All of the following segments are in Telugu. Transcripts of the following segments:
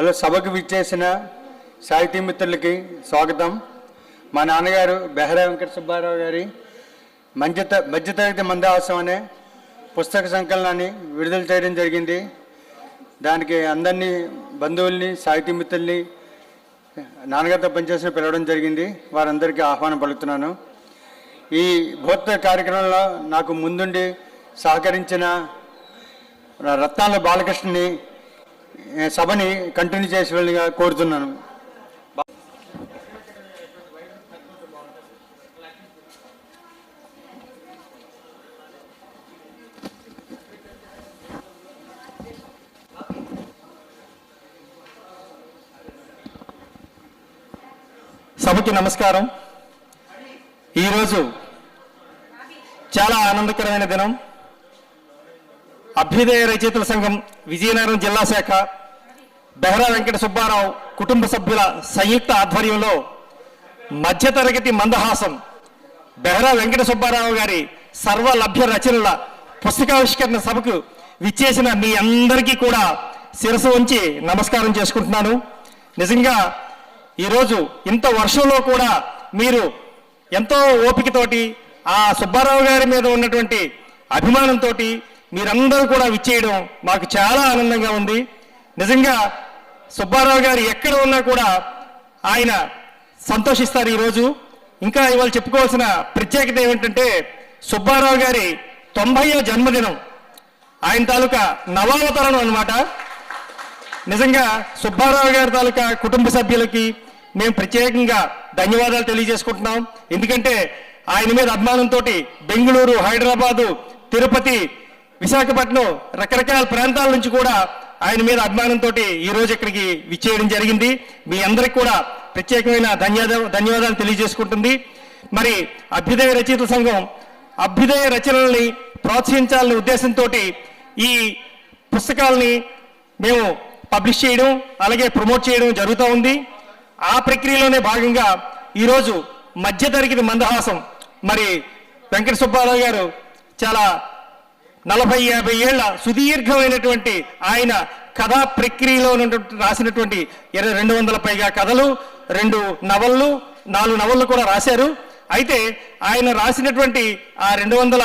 హలో సభకు విచ్చేసిన సాహితీ మిత్రులకి స్వాగతం. మా నాన్నగారు బెహరా వెంకట సుబ్బారావు గారి మధ్యత మధ్యతరగతి మందహాసం అనే పుస్తక సంకలనాన్ని విడుదల చేయడం జరిగింది. దానికి అందరినీ బంధువుల్ని సాహితీ మిత్రుల్ని నాన్నగారితో పనిచేసిన పిలవడం జరిగింది. వారందరికీ ఆహ్వానం పలుకుతున్నాను. ఈ భూత కార్యక్రమంలో నాకు ముందుండి సహకరించిన రత్నాల బాలకృష్ణని సభని కంటిన్యూ చేసిన కోరుతున్నాను. సభకి నమస్కారం. ఈరోజు చాలా ఆనందకరమైన దినం. అభ్యుదయ రచయితల సంఘం విజయనగరం జిల్లా శాఖ బెహరా వెంకట సుబ్బారావు కుటుంబ సభ్యుల సంయుక్త ఆధ్వర్యంలో మధ్యతరగతి మందహాసం బెహరా వెంకట సుబ్బారావు గారి సర్వలభ్య రచనల పుస్తకావిష్కరణ సభకు విచ్చేసిన మీ అందరికీ కూడా శిరసు ఉంచి నమస్కారం చేసుకుంటున్నాను. నిజంగా ఈరోజు ఇంత వర్షంలో కూడా మీరు ఎంతో ఓపికతోటి ఆ సుబ్బారావు గారి మీద ఉన్నటువంటి అభిమానంతో మీరందరూ కూడా విచ్చేయడం మాకు చాలా ఆనందంగా ఉంది. నిజంగా సుబ్బారావు గారు ఎక్కడ ఉన్నా కూడా ఆయన సంతోషిస్తారు ఈరోజు ఇంకా ఇవాళ చెప్పుకోవాల్సిన ప్రత్యేకత ఏమిటంటే సుబ్బారావు గారి తొంభైవ జన్మదినం. ఆయన తాలూకా నవావతరణం అన్నమాట. నిజంగా సుబ్బారావు గారి తాలూకా కుటుంబ సభ్యులకి మేము ప్రత్యేకంగా ధన్యవాదాలు తెలియజేసుకుంటున్నాం. ఎందుకంటే ఆయన మీద అభిమానంతో బెంగళూరు హైదరాబాదు తిరుపతి విశాఖపట్నం రకరకాల ప్రాంతాల నుంచి కూడా ఆయన మీద అభిమానంతో ఈ రోజు ఇక్కడికి విచ్చేయడం జరిగింది. మీ అందరికి కూడా ప్రత్యేకమైన ధన్యవాద ధన్యవాదాలు తెలియజేసుకుంటుంది. మరి అభ్యుదయ రచయితల సంఘం అభ్యుదయ రచనల్ని ప్రోత్సహించాలనే ఉద్దేశంతో ఈ పుస్తకాలని మేము పబ్లిష్ చేయడం అలాగే ప్రమోట్ చేయడం జరుగుతూ ఉంది. ఆ ప్రక్రియలోనే భాగంగా ఈరోజు మధ్యతరగతి మందహాసం. మరి వెంకట సుబ్బారావు గారు చాలా నలభై యాభై ఏళ్ళ సుదీర్ఘమైనటువంటి ఆయన కథా ప్రక్రియలో ఉన్నటువంటి రాసినటువంటి ఇరవై రెండు వందల పైగా కథలు రెండు నవళ్ళు నాలుగు నవళ్ళు కూడా రాశారు. అయితే ఆయన రాసినటువంటి ఆ రెండు వందల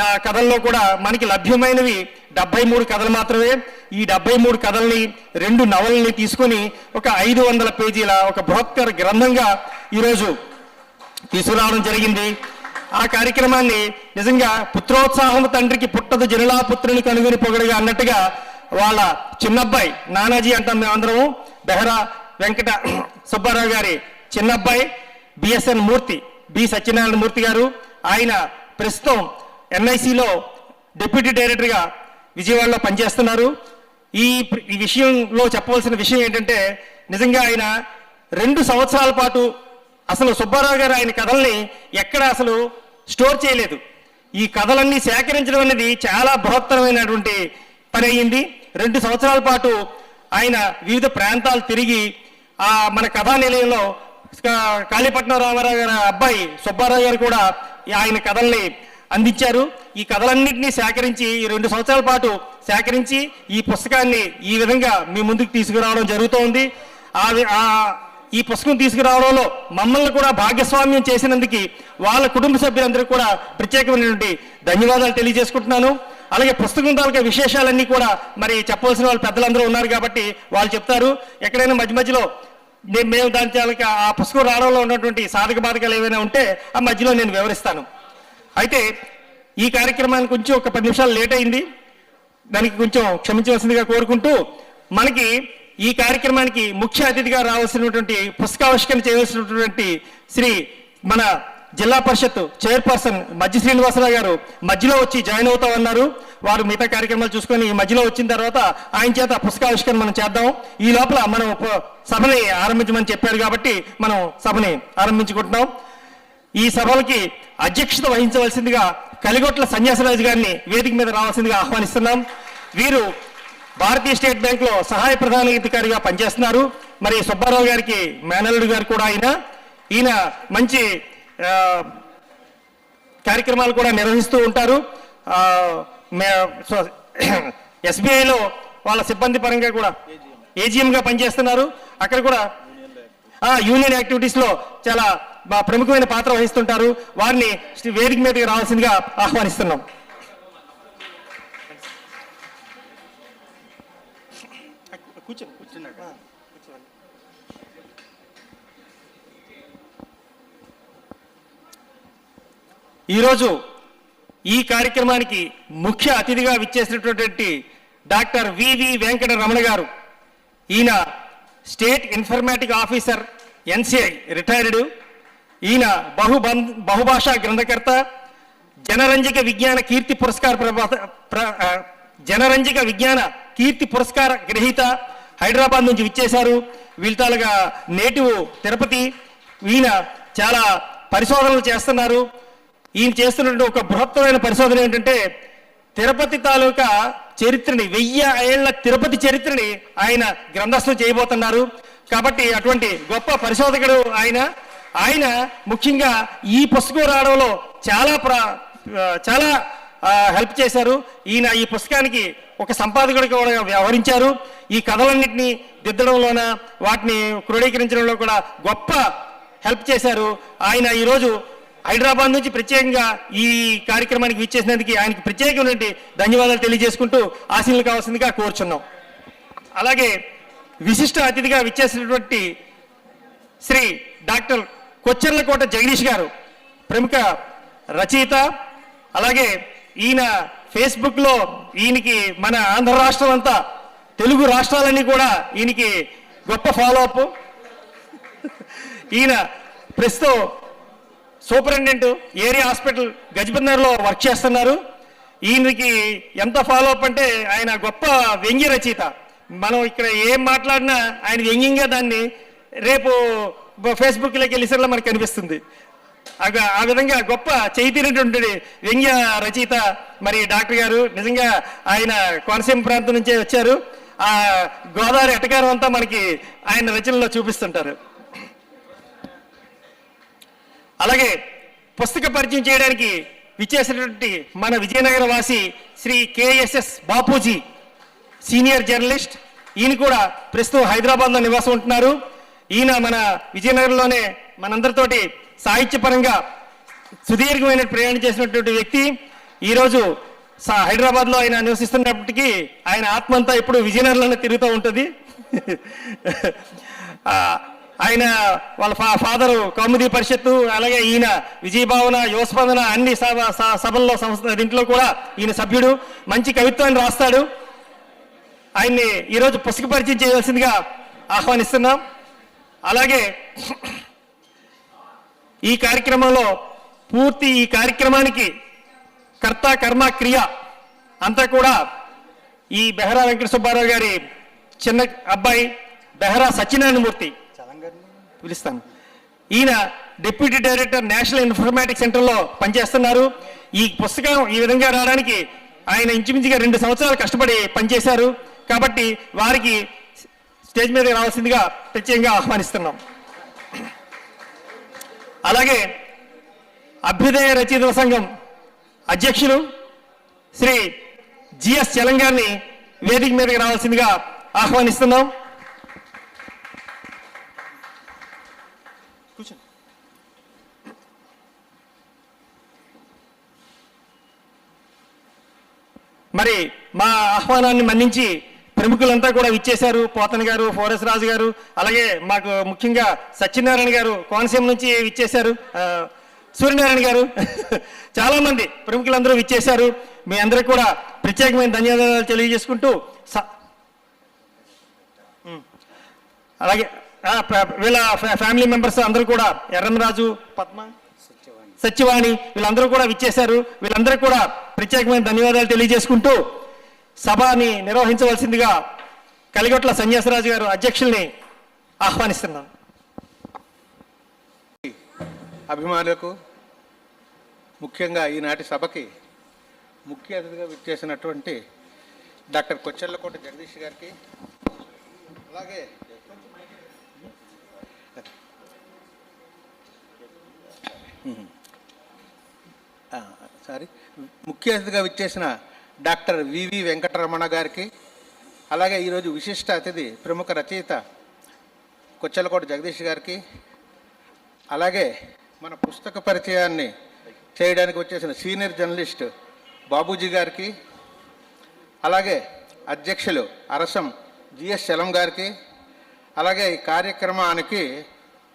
నా కథల్లో కూడా మనకి లభ్యమైనవి డెబ్బై మూడు కథలు మాత్రమే. ఈ డెబ్బై మూడు కథల్ని రెండు నవల్ని తీసుకొని ఒక ఐదు వందల పేజీల ఒక బృహత్తర గ్రంథంగా ఈరోజు తీసుకురావడం జరిగింది. ఆ కార్యక్రమాన్ని నిజంగా పుత్రోత్సాహం తండ్రికి పుట్టదు జనులా పుత్రుని కనుగొని పొగడుగా అన్నట్టుగా వాళ్ళ చిన్నబ్బాయి నానాజీ అంటాం మేమందరము బెహరా వెంకట సుబ్బారావు గారి చిన్నబ్బాయి B S N Murthy B Satyanarayana Murthy garu. ఆయన ప్రస్తుతం ఎన్ఐసిలో డిప్యూటీ డైరెక్టర్గా విజయవాడలో పనిచేస్తున్నారు. ఈ ఈ విషయంలో చెప్పవలసిన విషయం ఏంటంటే నిజంగా ఆయన రెండు సంవత్సరాల పాటు అసలు సుబ్బారావు గారు ఆయన కథల్ని ఎక్కడ అసలు స్టోర్ చేయలేదు. ఈ కథలన్నీ సేకరించడం అనేది చాలా బృహత్తరమైనటువంటి పని అయ్యింది. రెండు సంవత్సరాల పాటు ఆయన వివిధ ప్రాంతాలు తిరిగి ఆ మన కథా నిలయంలో కాళీపట్నం రామారావు గారి అబ్బాయి సుబ్బారావు గారు కూడా ఆయన కథల్ని అందించారు. ఈ కథలన్నింటినీ సేకరించి ఈ రెండు సంవత్సరాల పాటు సేకరించి ఈ పుస్తకాన్ని ఈ విధంగా మీ ముందుకు తీసుకురావడం జరుగుతోంది. ఆ ఈ పుస్తకం తీసుకురావడంలో మమ్మల్ని కూడా భాగస్వామ్యం చేసినందుకు వాళ్ళ కుటుంబ సభ్యులందరికీ కూడా ప్రత్యేకమైనటువంటి ధన్యవాదాలు తెలియజేసుకుంటున్నాను. అలాగే పుస్తకం తాలూకా విశేషాలన్నీ కూడా మరి చెప్పవలసిన వాళ్ళు పెద్దలందరూ ఉన్నారు కాబట్టి వాళ్ళు చెప్తారు. ఎక్కడైనా మధ్య మధ్యలో మేము దాని తాలూకా ఆ పుస్తకం రావడంలో ఉన్నటువంటి సాధక బాధకాలు ఏవైనా ఉంటే ఆ మధ్యలో నేను వివరిస్తాను. అయితే ఈ కార్యక్రమానికి కొంచెం ఒక పది నిమిషాలు లేట్ అయింది. దానికి కొంచెం క్షమించవలసిందిగా కోరుకుంటూ మనకి ఈ కార్యక్రమానికి ముఖ్య అతిథిగా రావాల్సినటువంటి పుస్తకావిష్కరణ చేయవలసినటువంటి శ్రీ మన జిల్లా పరిషత్ చైర్పర్సన్ మధ్య శ్రీనివాసరావు గారు మధ్యలో వచ్చి జాయిన్ అవుతా ఉన్నారు వారు మిగతా కార్యక్రమాలు చూసుకొని ఈ మధ్యలో వచ్చిన తర్వాత ఆయన చేత పుస్తకావిష్కరణ మనం చేద్దాం. ఈ లోపల మనం సభని ఆరంభించమని చెప్పారు కాబట్టి మనం సభని ఆరంభించుకుంటున్నాం. ఈ సభలకి అధ్యక్షత వహించవలసిందిగా కలిగొట్ల సన్యాసరాజు గారిని వేదిక మీద రావాల్సిందిగా ఆహ్వానిస్తున్నాం. వీరు భారతీయ స్టేట్ బ్యాంక్లో సహాయ ప్రధానాధికారిగా పనిచేస్తున్నారు. మరి సుబ్బారావు గారికి మేనల్లుడు గారు కూడా ఆయన ఈయన మంచి కార్యక్రమాలు కూడా నిర్వహిస్తూ ఉంటారు. ఎస్బీఐలో వాళ్ళ సిబ్బంది పరంగా కూడా ఏజీఎంగా పనిచేస్తున్నారు. అక్కడ కూడా యూనియన్ యాక్టివిటీస్లో చాలా ప్రముఖమైన పాత్ర వహిస్తుంటారు. వారిని శ్రీ- వేదిక మీదకి రావాల్సిందిగా ఆహ్వానిస్తున్నాం. కూర్చోండి కూర్చున్నాక ఈరోజు ఈ కార్యక్రమానికి ముఖ్య అతిథిగా విచ్చేసినటువంటి డాక్టర్ వివి వెంకట రమణ గారు. ఈయన state informatic officer NCI retired. ఈయన బహుబం బహుభాషా గ్రంథకర్త జనరంజక విజ్ఞాన కీర్తి పురస్కార జనరంజక విజ్ఞాన కీర్తి పురస్కార గ్రహీత హైదరాబాద్ నుంచి విచ్చేశారు. వీళ్ళతాలుగా నేటివ్ తిరుపతి ఈయన చాలా పరిశోధనలు చేస్తున్నారు. ఈయన చేస్తున్నటువంటి ఒక బృహత్తమైన పరిశోధన ఏంటంటే తిరుపతి తాలూకా చరిత్రని వెయ్యి ఏళ్ళ తిరుపతి చరిత్రని ఆయన గ్రంథస్థం చేయబోతున్నారు. కాబట్టి అటువంటి గొప్ప పరిశోధకుడు ఆయన. ఆయన ముఖ్యంగా ఈ పుస్తకం రావడంలో చాలా ప్ర చాలా హెల్ప్ చేశారు. ఈయన ఈ పుస్తకానికి ఒక సంపాదకుడిగా కూడా వ్యవహరించారు. ఈ కథలన్నింటినీ దిద్దడంలోన వాటిని క్రోడీకరించడంలో కూడా గొప్ప హెల్ప్ చేశారు. ఆయన ఈరోజు హైదరాబాద్ నుంచి ప్రత్యేకంగా ఈ కార్యక్రమానికి విచ్చేసినందుకు ఆయనకి ప్రత్యేకమైనటువంటి ధన్యవాదాలు తెలియజేసుకుంటూ ఆశీనులు కావాల్సిందిగా కోరుచున్నాం. అలాగే విశిష్ట అతిథిగా విచ్చేసినటువంటి శ్రీ డాక్టర్ కొచ్చెర్లకోట జగదీష్ గారు ప్రముఖ రచయిత అలాగే ఈయన ఫేస్బుక్లో ఈయనకి మన ఆంధ్ర రాష్ట్రం అంతా తెలుగు రాష్ట్రాలన్నీ కూడా ఈయనకి గొప్ప ఫాలో అప్ ఈయన ప్రస్తుతం సూపరింటెండెంట్ ఏరియా హాస్పిటల్ గజబిందర్లో వర్క్ చేస్తున్నారు. ఈయనకి ఎంత ఫాలో అప్ అంటే ఆయన గొప్ప వ్యంగ్య రచయిత. మనం ఇక్కడ ఏం మాట్లాడినా ఆయన వ్యంగ్యంగా దాన్ని రేపు ఫేస్బుక్లోకి వెళ్ళేసరిలో మనకు కనిపిస్తుంది. ఆ విధంగా గొప్ప చైతన్యటువంటి వ్యంగ్య రచయిత మరి డాక్టర్ గారు. నిజంగా ఆయన కోనసీమ ప్రాంతం నుంచే వచ్చారు. ఆ గోదావరి ఎటకారం అంతా మనకి ఆయన రచనలో చూపిస్తుంటారు. అలాగే పుస్తక పరిచయం చేయడానికి విచ్చేసినటువంటి మన విజయనగర వాసి Shri KSS Bapuji senior journalist. ఈయన కూడా ప్రస్తుతం హైదరాబాద్లో నివాసం ఉంటున్నారు. ఈయన మన విజయనగరంలోనే మనందరితోటి సాహిత్యపరంగా సుదీర్ఘమైన ప్రయాణం చేసినటువంటి వ్యక్తి. ఈరోజు హైదరాబాద్లో ఆయన నివసిస్తున్నప్పటికీ ఆయన ఆత్మ అంతా ఇప్పుడు విజయనగరంలోనే తిరుగుతూ ఉంటుంది. ఆయన వాళ్ళ ఫా ఫాదరు కౌముది పరిషత్తు అలాగే ఈయన విజయభావన యువస్పందన అన్ని సభ స- సభల్లో సంస్థ దీంట్లో కూడా ఈయన సభ్యుడు. మంచి కవిత్వాన్ని రాస్తాడు. ఆయన్ని ఈరోజు పుస్తక పరిచయం చేయవలసిందిగా ఆహ్వానిస్తున్నాం. అలాగే ఈ కార్యక్రమంలో పూర్తి ఈ కార్యక్రమానికి కర్త కర్మ క్రియ అంతా కూడా ఈ బెహరా వెంకట సుబ్బారావు గారి చిన్న అబ్బాయి బెహరా సత్యనారాయణమూర్తి పిలుస్తాను. ఈయన డిప్యూటీ డైరెక్టర్ నేషనల్ ఇన్ఫర్మేటిక్ సెంటర్లో పనిచేస్తున్నారు. ఈ పుస్తకం ఈ విధంగా రావడానికి ఆయన ఇంచుమించుగా రెండు సంవత్సరాలు కష్టపడి పనిచేశారు. కాబట్టి వారికి స్టేజ్ మీద రావాల్సిందిగా ప్రత్యేకంగా ఆహ్వానిస్తున్నాం. అలాగే అభ్యుదయ రచయితల సంఘం అధ్యక్షులు శ్రీ జిఎస్ చలంగాన్ని వేదిక మీదకి రావాల్సిందిగా ఆహ్వానిస్తున్నాం. మరి మా ఆహ్వానాన్ని మన్నించి ప్రముఖులంతా కూడా విచ్చేశారు. పోతన్ గారు ఫోరెస్ రాజు గారు అలాగే మాకు ముఖ్యంగా సత్యనారాయణ గారు కోనసీమ నుంచి విచ్చేశారు. సూర్యనారాయణ గారు. చాలామంది ప్రముఖులందరూ విచ్చేశారు. మీ అందరికీ కూడా ప్రత్యేకమైన ధన్యవాదాలు తెలియజేసుకుంటూ స- అలాగే వీళ్ళ ఫ్యా- ఫ్యామిలీ మెంబర్స్ అందరూ కూడా ఎర్రంరాజు పద్మ సత్యవాణి వీళ్ళందరూ కూడా విచ్చేశారు. వీళ్ళందరూ కూడా ప్రత్యేకమైన ధన్యవాదాలు తెలియజేసుకుంటూ సభని నిర్వహించవలసిందిగా కలిగొట్ల సన్యాసరాజు గారు అధ్యక్షుల్ని ఆహ్వానిస్తున్నాను అభిమానులకు ముఖ్యంగా ఈనాటి సభకి ముఖ్య అతిథిగా విచ్చేసినటువంటి డాక్టర్ కొచ్చెల్లకోట జగదీష్ గారికి అలాగే సారీ. ముఖ్య అతిథిగా విచ్చేసిన డాక్టర్ వివి వెంకటరమణ గారికి అలాగే ఈరోజు విశిష్ట అతిథి ప్రముఖ రచయిత కొచ్చలకోట జగదీష్ గారికి అలాగే మన పుస్తక పరిచయాన్ని చేయడానికి వచ్చేసిన సీనియర్ జర్నలిస్ట్ బాబూజీ గారికి అలాగే అధ్యక్షులు అరసం జిఎస్ చలం గారికి అలాగే ఈ కార్యక్రమానికి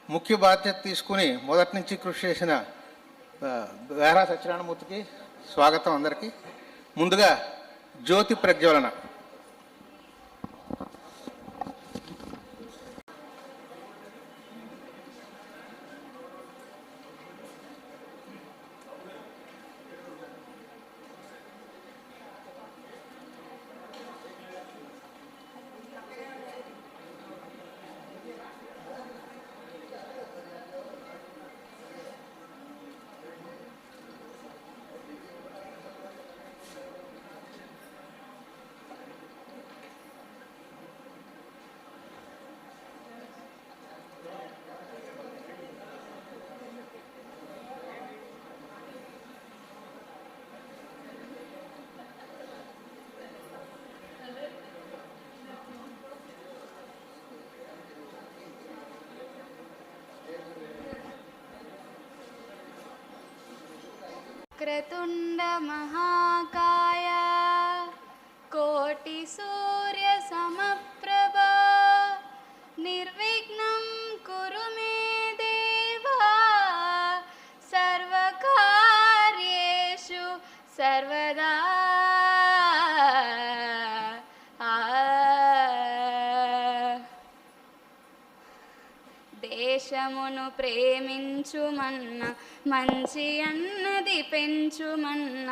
ముఖ్య బాధ్యత తీసుకుని మొదటి నుంచి కృషి చేసిన వేరా సత్యనారాయణమూర్తికి స్వాగతం అందరికీ. ముందుగా జ్యోతి ప్రజ్వలన. क्रतुण्डमहाकाय कोटिसूर्यसम దేశమును ప్రేమించుమన్న మంచి అన్నది పెంచుమన్న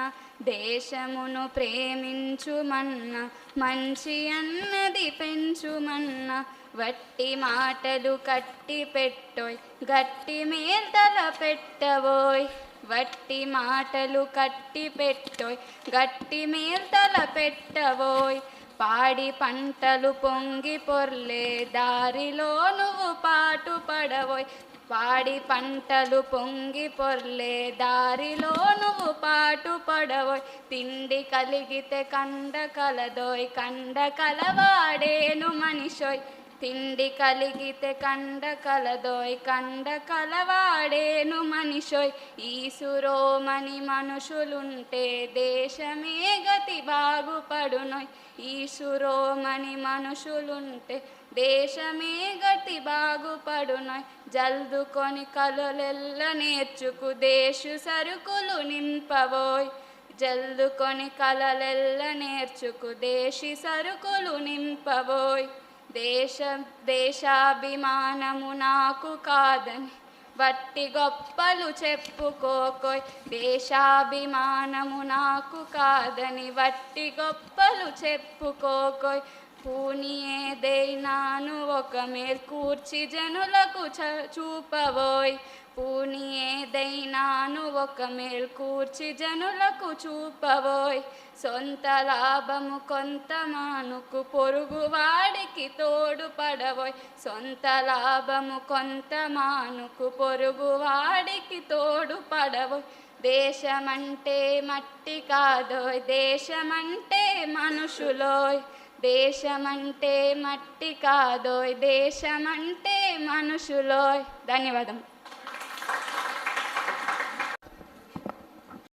దేశమును ప్రేమించుమన్న మంచి అన్నది పెంచుమన్న వట్టి మాటలు కట్టి పెట్టోయ్ గట్టి మేల్తల పెట్టవోయ్ వట్టి మాటలు కట్టి పెట్టోయ్ గట్టి మేల్తల పెట్టవోయ్ పాడి పంటలు పొంగి పొర్లే దారిలో నువ్వు పాటు పడవోయ్ పాడి పంటలు పొంగి పొర్లే దారిలో నువ్వు పాటు పడవోయ్ తిండి కలిగితే కండ కలదోయ్ కండ కలవాడేను మనిషోయ్. తిండి కలిగితే కండ కలదోయ్ కండ కలవాడేను మనిషోయ్. ఈసురోమని మనుషులుంటే దేశమే గతి బాగుపడునోయ్. ఈసురోమని మనుషులుంటే దేశమే గతి బాగుపడునోయ్. జల్దుకొని కలలెల్ల నేర్చుకు దేశు సరుకులు నింపవోయ్ జల్దుకొని కలలెల్ల నేర్చుకు దేశి సరుకులు నింపవోయ్ దేశ దేశాభిమానము నాకు కాదని వట్టి గొప్పలు చెప్పుకోకోయ్. దేశాభిమానము నాకు కాదని వట్టి గొప్పలు చెప్పుకోకోయ్. పూని ఏదైనాను ఒక మేల్కూర్చి జనులకు చ చూపవోయ్ పూని ఏదైనాను ఒక మేల్కూర్చి జనులకు చూపవోయ్ సొంత లాభము కొంత మానుకు పొరుగు వాడికి తోడు పడవోయ్ సొంత లాభము కొంత మానుకు పొరుగు వాడికి తోడు పడవోయ్ దేశమంటే మట్టి కాదోయ్ దేశమంటే మనుషులోయ్. దేశమంటే మట్టి కాదోయ్ దేశమంటే మనుషులోయ్. ధన్యవాదం